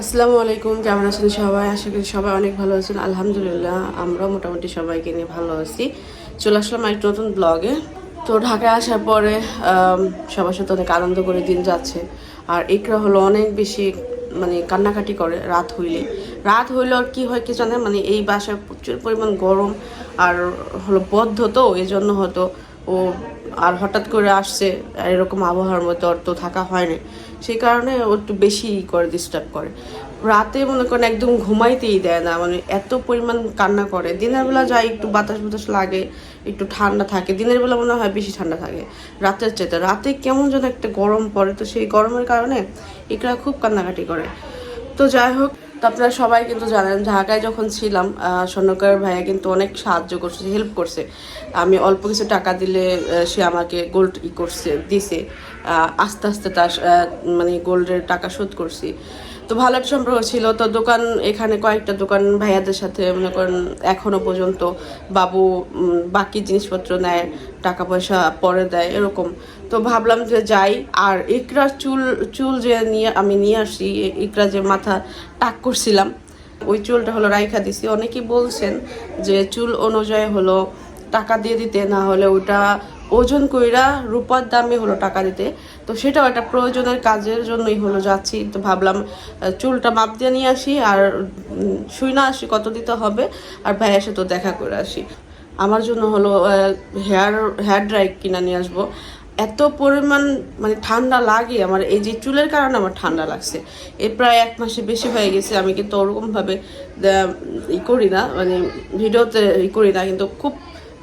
আসসালামু আলাইকুম, কেমন আছেন সবাই? আশা করি সবাই অনেক ভালো আছেন। আলহামদুলিল্লাহ আমরা মোটামুটি সবাইকে নিয়ে ভালো আছি। চলে আসলাম একটা নতুন ব্লগে তো ঢাকায় আসার পরে সবার সাথে অনেক আনন্দ করে দিন যাচ্ছে। আর ইকরা হলো অনেক বেশি মানে কান্নাকাটি করে রাত হইলে। রাত হইলে আর কি হয় কি জানেন মানে এই বাসায় প্রচুর পরিমাণ গরম আর হলো বদ্ধ তো এই জন্য হয়তো ও আর হঠাৎ করে আসছে এরকম আবহাওয়ার মধ্যে ওর তো থাকা হয়নি। সেই কারণে ও একটু বেশি করে ডিস্টার্ব করে। রাতে মনে করেন একদম ঘুমাইতেই দেয় না মানে এত পরিমাণ কান্না করে। দিনের বেলা যাই একটু বাতাস বাতাস লাগে, একটু ঠান্ডা থাকে। দিনের বেলা মনে হয় বেশি ঠান্ডা থাকে, রাতের চেয়ে রাতে কেমন যেন একটা গরম পড়ে, তো সেই গরমের কারণে এগুলা খুব কান্নাকাটি করে। তো যাই হোক তো আপনারা সবাই কিন্তু জানেন, ঢাকায় যখন ছিলাম স্বর্ণকার ভাইয়া কিন্তু অনেক সাহায্য করছে হেল্প করছে। আমি অল্প কিছু টাকা দিলে সে আমাকে গোল্ড ই করছে, দিছে। আস্তে আস্তে তার মানে গোল্ডের টাকা শোধ করছি। তো ভালো একটা সম্পর্ক ছিল। তো দোকান, এখানে কয়েকটা দোকান ভাইয়াদের সাথে, মনে করেন, এখনও পর্যন্ত বাবু বাকি জিনিসপত্র নেয় টাকা পয়সা পরে দেয়, এরকম। তো ভাবলাম যে যাই, আর ইকরার চুল চুল যে নিয়ে আমি নিয়ে আসি, ইকরা যে মাথা টাক করছিলাম, ওই চুলটা হলো রাইখা দিছি। অনেকেই বলছেন যে চুল অনুযায়ী হলো টাকা দিয়ে দিতে, না হলে ওটা ওজন কইরা রূপার দামে হলো টাকা দিতে। তো সেটাও একটা প্রয়োজনের কাজের জন্যই হলো, যাচ্ছি, তো ভাবলাম চুলটা মাপ দিয়ে নিয়ে আসি, আর শুই না আসি, কত দিতে হবে, আর ভাইয়ের সাথে দেখা করে আসি। আমার জন্য হলো হেয়ার হেয়ার ড্রাই কিনা নিয়ে আসব। এত পরিমাণ মানে ঠান্ডা লাগে আমার, এই যে চুলের কারণে আমার ঠান্ডা লাগছে। এ প্রায় এক মাসে বেশি হয়ে গেছে, আমি কিন্তু ওরকমভাবে ই করি না মানে ভিডিওতে ই করি না, কিন্তু খুব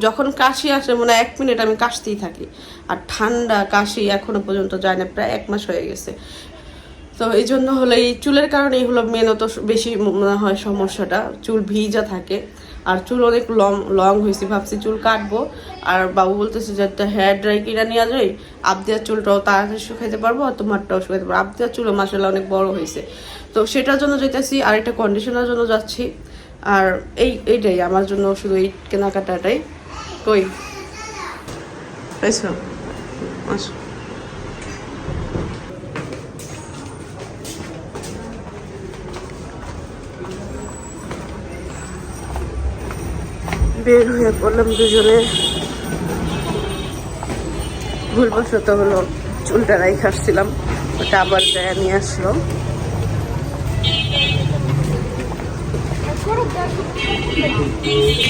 যখন কাশি আসে, মনে এক মিনিট আমি কাশতেই থাকি। আর ঠান্ডা কাশি এখনও পর্যন্ত যায় না, প্রায় এক মাস হয়ে গেছে। তো এই জন্য হলো এই চুলের কারণেই হলো মেনত বেশি মনে হয় সমস্যাটা। চুল ভিজা থাকে। আর চুল অনেক লং লং হয়েছে, ভাবছি চুল কাটবো। আর বাবু বলতেছে যে, একটা হেয়ার ড্রাই কিনা নিয়ে যাই। আবদিয়ার চুলটাও তাড়াতাড়ি শুকাইতে পারব আর তোমারটাও শুকাইতে পারব। আবদিয়ার চুলও মাসাল্লাহ অনেক বড় হয়েছে। তো সেটার জন্য যেতেছি আর একটা কন্ডিশনার জন্য যাচ্ছি। আর এই, এইটাই আমার জন্য শুধু এই কেনাকাটাটাই। কই? পাইছো আসো। বের হয়ে পড়লাম দুজনে। ভুলবশত হলো চুলটা রাইখে আসছিলাম, ওটা আবার দেয়া নিয়ে আসলো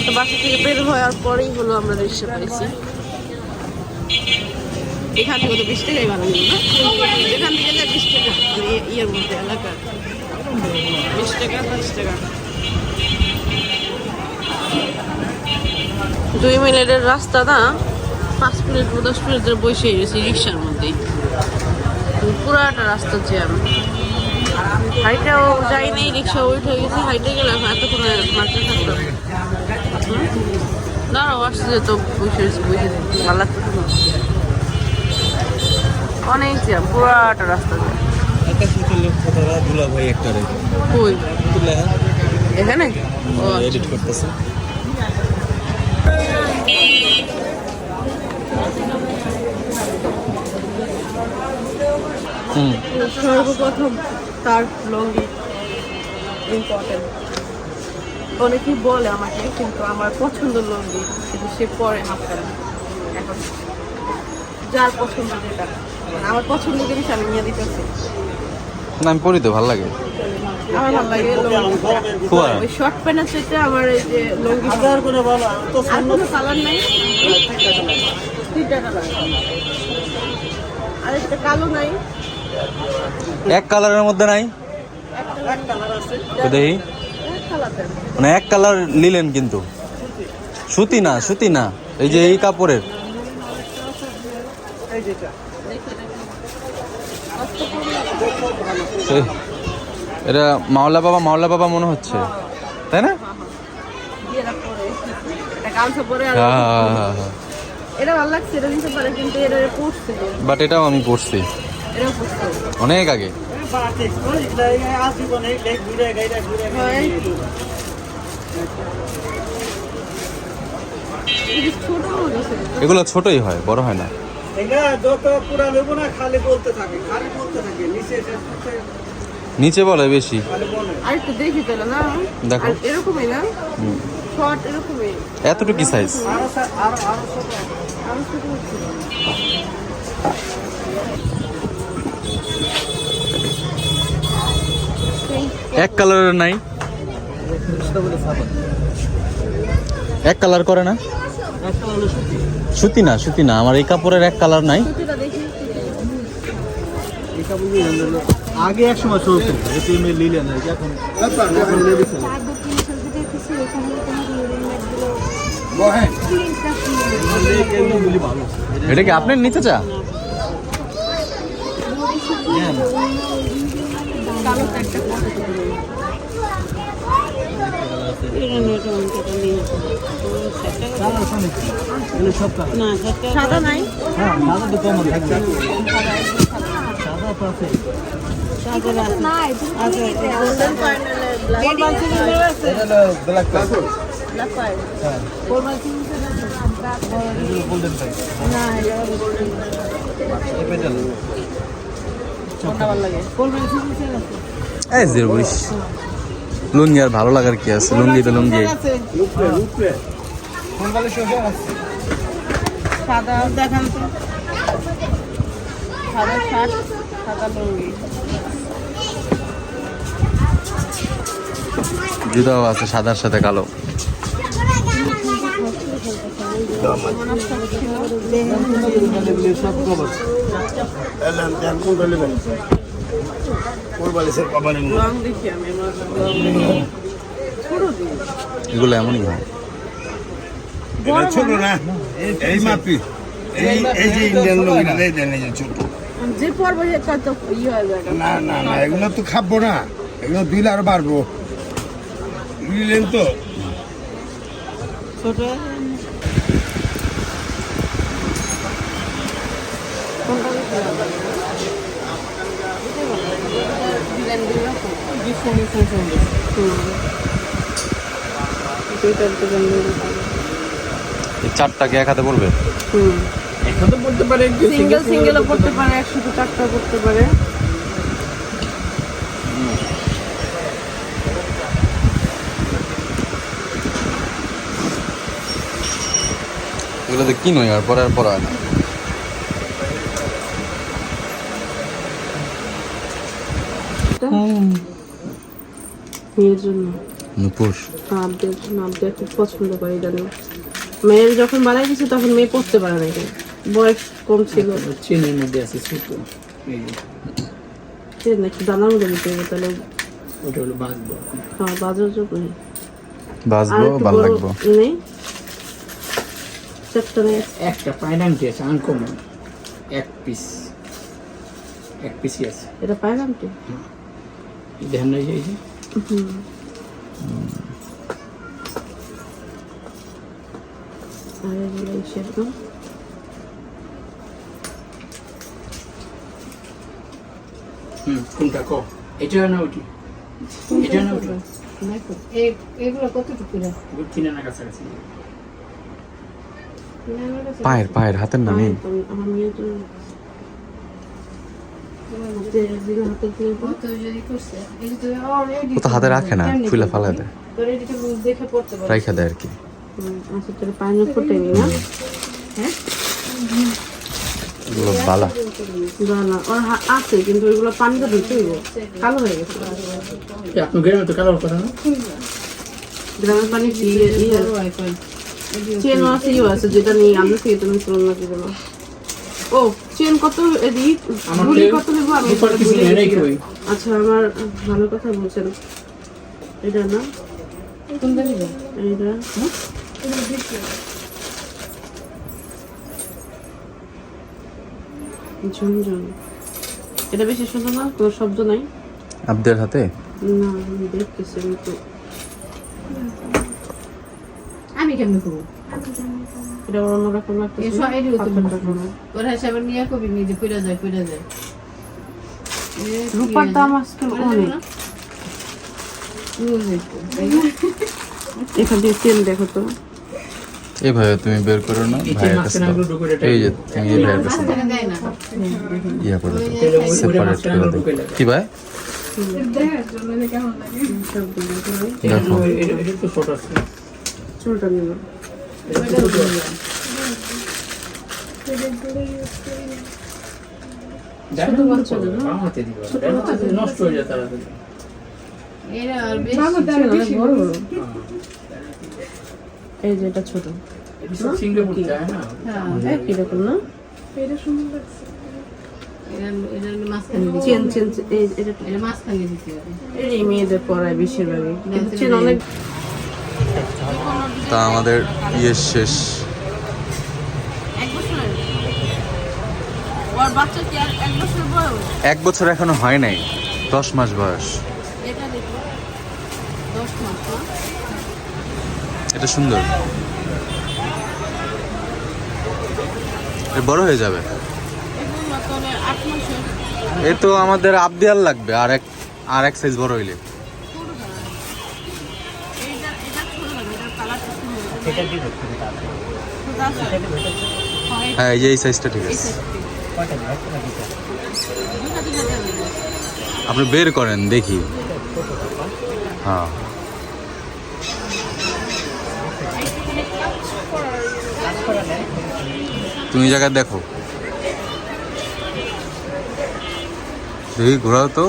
তো বাসা থেকে বের হওয়ার পরেই হলো আমরা রিক্সা পাইছি এখান থেকে তো বিশ টাকাই নিল এখান থেকে যা বিশ টাকা ইয়ের মধ্যে, এলাকার। বিশ টাকা বিশ টাকা। দুই মিনিটের রাস্তা না, পাঁচ মিনিট দশ মিনিট ধরে বসে গেছি রিক্সার মধ্যেই। পুরাটা রাস্তা জ্যাম হাইটাও যাইনি রিক্সা উঠে গেছি হাইটে গেলাম এতক্ষণ মাঠে থাকতো দাঁড়াও আসছে তো বসে বসে ভালো লাগতো না অনেক জ্যাম পুরাটা রাস্তা কই? তুলে এখানে? ও এডিট করতেছে। হুম। সর্বপ্রথম। তার লঙ্গি ইম্পর্টেন্ট অনেকেই বলে আমাকে কিন্তু আমার পছন্দ লঙ্গি কিন্তু সে পরে হাফ প্যান্ট এখন যার পছন্দ যেটা মানে আমার পছন্দের জিনিস আমি নিয়ে দিতেছি না আমি পড়ি তো ভালো লাগে। আমার ভালো লাগে ওই শর্ট প্যান্টের চাইতে আমার এই যে লঙ্গি আর কোনো কালার নাই। তিনটা কালার আর একটা কালো নাই। এক কালারের মধ্যে নাই? দেখি। মানে এক কালার নিলেন কিন্তু। সুতি না সুতি না। এই যে এই কাপড়ের। এটা মাওলা বাবা মাওলা বাবা মনে হচ্ছে। তাই না? বাট এটাও আমি পড়ছে অনেক আগে। এগুলো ছোটই হয় বড় হয় না। নিচে বলে বেশি। আর একটু দেখি না? দেখো। এরকমই না? শর্ট এরকমই। এতটুকু সাইজ এক কালারের নাই। এক কালার করে না? সুতি না সুতি না। আমার এই কাপড়ের এক কালার নাই। আগে এক সময় চলতো লিলেন এটা কি আপনার নিতে চা? সাদা নাই সাদা তো কমন থাকবে। সাদা তো আছে। লাগে এই যে বলিস লুঙ্গি আর ভালো লাগার কি আছে? লুঙ্গি তো লুঙ্গি? সাদা দেখান তো। সাদা শার্ট সাদা জুতাও আছে সাদার সাথে কালো। সব এগুলো এমনই হয়। এটা ছোট না? এই মাপি। এই এই যে ইন্ডিয়ান যে ছোট। যে পর্ব কত না না না এগুলো তো খাব না। এগুলো দিলে আরও বাড়বো। নিলেন তো। ছোট। এই চারটাকে এক হাতে পড়বে? একসাথে পড়তে পারে, সিঙ্গেল সিঙ্গেলও পড়তে পারে। একসাথে চারটা পড়তে পারে। এগুলো তো কি নয় আর পরে আর পরা হয় না। মেয়ের জন্য। নুপুর আবদের জন্য আবদের খুব পছন্দ করে জানি মেয়ের যখন বানাই দিছে তখন মেয়ে পড়তে পারে না। বয়স কম ছিল। চেনের মধ্যে আছে ছোট এই নাকি দানার মধ্যে হবে তাহলে ওটা হলো বাঁচবো হ্যাঁ বাজার জন্য। আর ভালো লাগবো নেই। চারটা নেই। একটা পাইনামটি আছে আনকমন এক পিস এক পিসই আছে। এটা পাইলাম তো দেখেন না এই যে। আর এগুলো সেরকম এটা না ওটি এটা না ওটি এগুলো কতটুকু কিনে না কাছাকাছি পায়ের পায়ের হাতের না নেই আমার মেয়ে তো ও তো হাতে রাখে না ফুলে ফালা দেয় দেখে পড়তে পারে রাইখা দেয় আর কি। আচ্ছা তোর পানি ফোটেনি না এগুলো বালা। না ওর আছে কিন্তু ওইগুলো পানিটা ধুতে হইব কালো হয়ে গেছে। আপনার গ্রামে তো কালার কথা না? গ্রামের পানি কি চেন আছে ইউ আছে যেটা নিয়ে আমরা থেকে তুমি কি বলো? ও চেন কত এদিক? আমার গুলি কত নেব? আমি? আচ্ছা আমার ভালো কথা বলছেন। এটা না? কোনটা নিব? এইটা? ঝুনঝুন। এটা বেশি সুন্দর না? কোনো শব্দ নাই? আবদের হাতে? না আমি দেখতেছি আমি তো আমি কেমনে করব? এটা অন্যরকম একটা ওর হিসাবে নিয়ে কবি নিজে কইরা যায় কইরা যায়। রূপার দাম আজকাল অনেক। এখান থেকে তেল দেখো তো। এইভাবে তুমি বের করো না ভাইয়ের কাছে এই যে তুমি এই ভাইয়ের কাছে দাও। ইয়া করে দাও। সেপারেট করে দাও। কি ভাই। দেখো। এটা এটা ছোট আছে। চুলটা নিল এটা একটু ছোট আছে। জানো ছোট না বাচ্চাদের না? বাম হাতে দিবা ডান হাতে নষ্ট হয়ে যায় তাড়াতাড়ি এরা আর বেশি অনেক বড় বড়। এই যে এটা ছোট। এটা না। হ্যাঁ রকম না? এরা এরা মাঝখানে দিতে চেন চেন এই এটা এটা মাঝখানে দিতে হবে এই মেয়েদের পড়ায় বেশিরভাগই কিন্তু চেন অনেক তা আমাদের ইয়ে শেষ এক বছরের ওর বাচ্চা কি আর এক বছর বয়স? এক বছর এখনও হয় নাই। দশ মাস বয়স। এটা এটা সুন্দর। বড় হয়ে যাবে। এ তো আমাদের আবদিয়াল লাগবে আর এক আর এক সাইজ বড় হইলে। হয়। হ্যাঁ এই যে এই সাইজটা ঠিক আছে। আপনি বের করেন দেখি। হ্যাঁ। তুমি এই জায়গায় দেখো। দেখি ঘোরাও তো।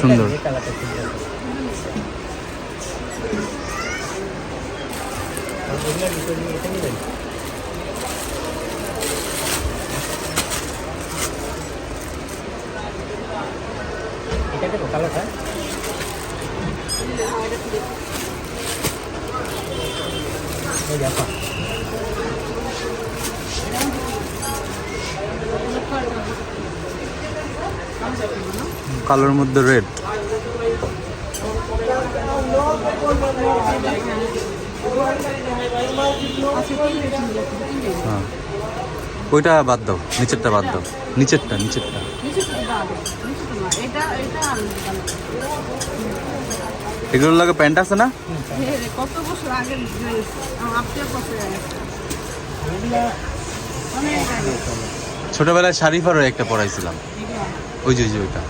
সুন্দর। সুন্দর কালোর মধ্যে রেড হ্যাঁ। ওইটা বাদ দাও, নিচেরটা বাদ দাও। নিচেরটা নিচেরটা। এগুলোর লাগে প্যান্ট আছে না? ছোটবেলায় শারিফারও একটা পড়াইছিলাম ওই যে ওই যে, ওইটা।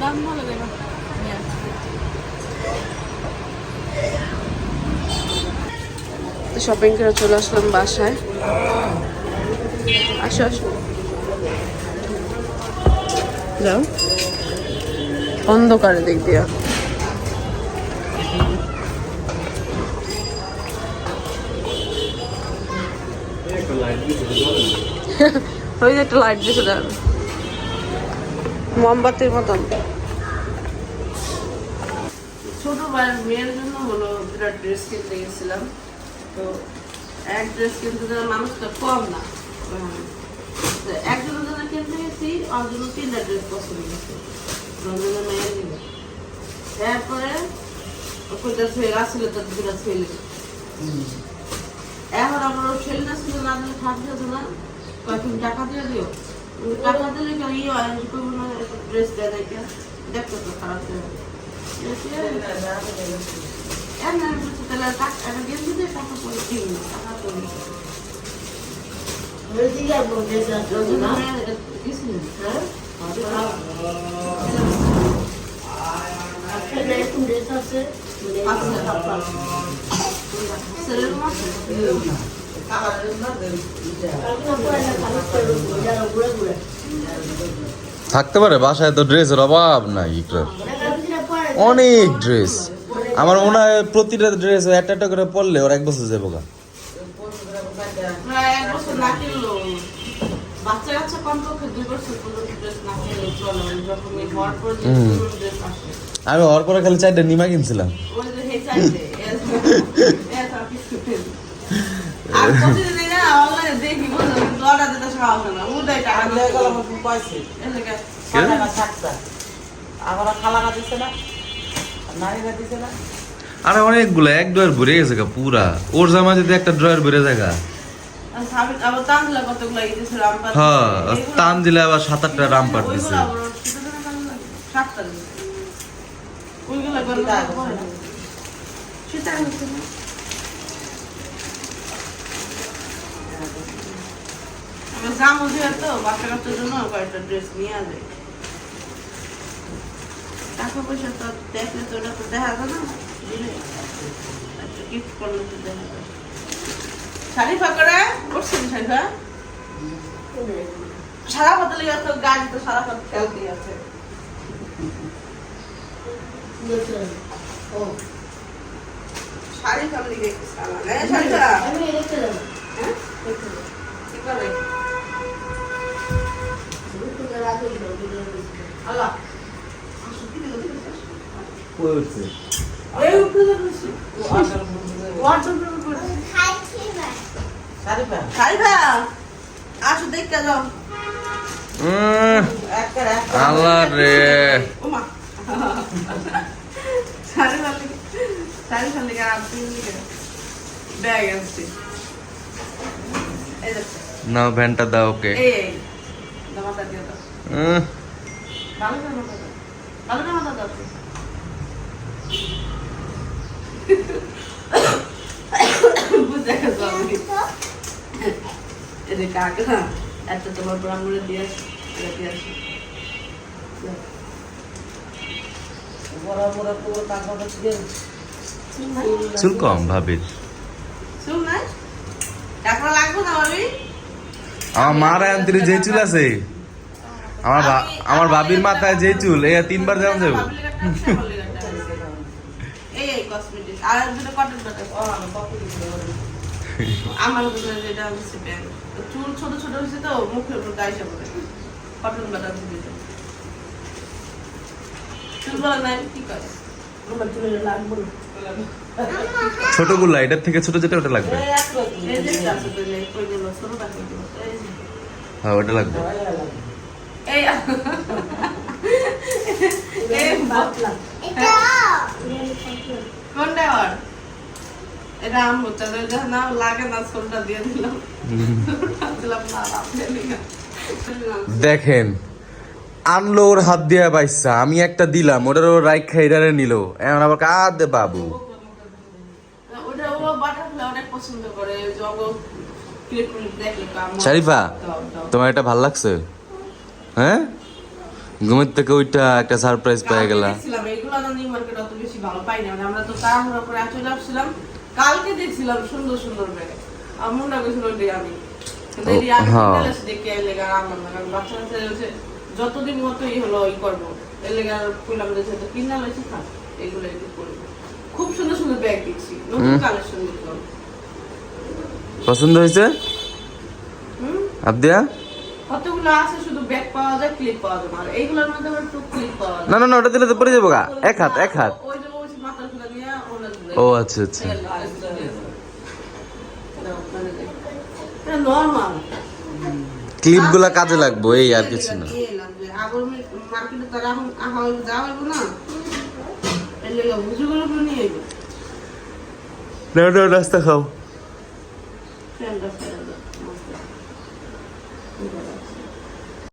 দাম ভালো দেবা শপিং করে চলে আসলাম বাসায়। আসো আসো। যাও। অন্ধকারে দিক দিয়া। ওই যে একটা লাইট দিয়েছে মোমবাতির মতন। ছোট মেয়ের জন্য হলো বিরাট ড্রেস কিনতে গেছিলাম। তো এক ড্রেস কিনতে গেলে মানুষ তো কম না। একজনের জন্য কিনতে গেছি ওর জন্য তিনটা ড্রেস পছন্দ হয়েছে। রঞ্জনের মেয়ের দিল এরপরে ওইটা ছেলে আসছিল তার দুটা ছেলে। এখন আমার ছেলে না ছিল না দিলে থাকতে না। কয়েকদিন টাকা দিয়ে দিও? টাকা দিলে কেউ ইয়ে হয় করব না ড্রেস দেয় না কেন তো খারাপ হয়ে হ্যাঁ? আচ্ছা। ছেলের মাসে? থাকতে পারে বাসায় তো ড্রেসের অভাব নাই ইকরার অনেক ড্রেস। আমার মনে হয় প্রতিটা ড্রেস একটা একটা করে পরলে ওর এক বছর যাব গা। হওয়ার হুম। আমি ওর পরে খালি চারটা নিমা কিনছিলাম। আর অনেকগুলো এক ড্রয়ার ভরে গেছে গা পুরা। ওর জামা যদি একটা ড্রয়ার ভরে যায় গা। হ্যাঁ তান দিলে আবার সাত আটটা রামপাট দিছে। ওইগুলো গন্ধ করে না। সেটা হচ্ছে না। আমি জামু দিয়ে তো বাচ্চা কাচ্চার জন্য কয়েকটা ড্রেস নিয়ে আসে। টাকা পয়সা তো দেখলে তো ওটা তো দেখা যায় না দিলে একটা গিফট করলে তো দেখা যায়। শারিফা করে করছেন শারিফা সারা পথে লেগে তো গাড়ি তো সারা পথ খেলতেই আছে। শারিফা লিগে সালা না। শারিফা হ্যাঁ কি করে আল্লাহ এই উপরে যাচ্ছে ওয়াটার শারিফা শারিফা আসো দেখতে যাও আল্লাহ রে নাও ভ্যানটা দাও ওকে এই দাও কাকা একটা তোমার ব্রাহ্মণে দিয়ে আসি চুল কম ভাবির আমার মার যে চুল আছে। আমার আমার ভাবির মাথায় যে চুল এ তিনবার যেমন যাব এই এই কসমেটিক্স আর দুটো কটন বাটার আমার যেটা চুল ছোট ছোট হয়েছে তো মুখের উপর গাইসা পড়ে কটন বাটার চুল বলা নাই কি করে আমার চুলে লাগবে না ছোটগুলা এটার থেকে ছোট যেটা ওটা লাগবে হ্যাঁ ওটা লাগবে এই এই বাতলা। কোনটা আর এটা আম হচ্ছে না লাগে না ছোটটা দিয়ে দিলাম। দিলাম না আপনি দেখেন আনলো ওর হাত দিয়ে পাইসা আমি একটা দিলাম ওটার ওর রাইট খাইডারে নিল। এখন আবার কাঁদ দে বাবু করে শারিফা। তোমার এটা ভালো লাগছে? হ্যাঁ? ঘুমের থেকে ওইটা একটা সারপ্রাইজ পেয়ে মানে কালকে দেখছিলাম সুন্দর সুন্দর ব্যাগ। আমার গেছিল আমি। আমি হ্যাঁ। যতদিন মতো ই হলো ই করব। এলে গা কইলাম যে সেটা কিনা লইছি থাক এগুলো একটু করব খুব সুন্দর সুন্দর ব্যাগ দিচ্ছি। নতুন কালেকশন পছন্দ হয়েছে? আবদিয়া? কতগুলো আছে? শুধু ব্যাগ পাওয়া যায় ক্লিপ পাওয়া আর এইগুলোর মধ্যে আবার ক্লিপ পাওয়া যায়। না না না ওটা দিলে তো পড়ে যাব গা। এক হাত এক হাত। ও আচ্ছা আচ্ছা। নর্মাল ক্লিপগুলা কাজে লাগবো এই আর কিছু না। না। রাস্তা খাও।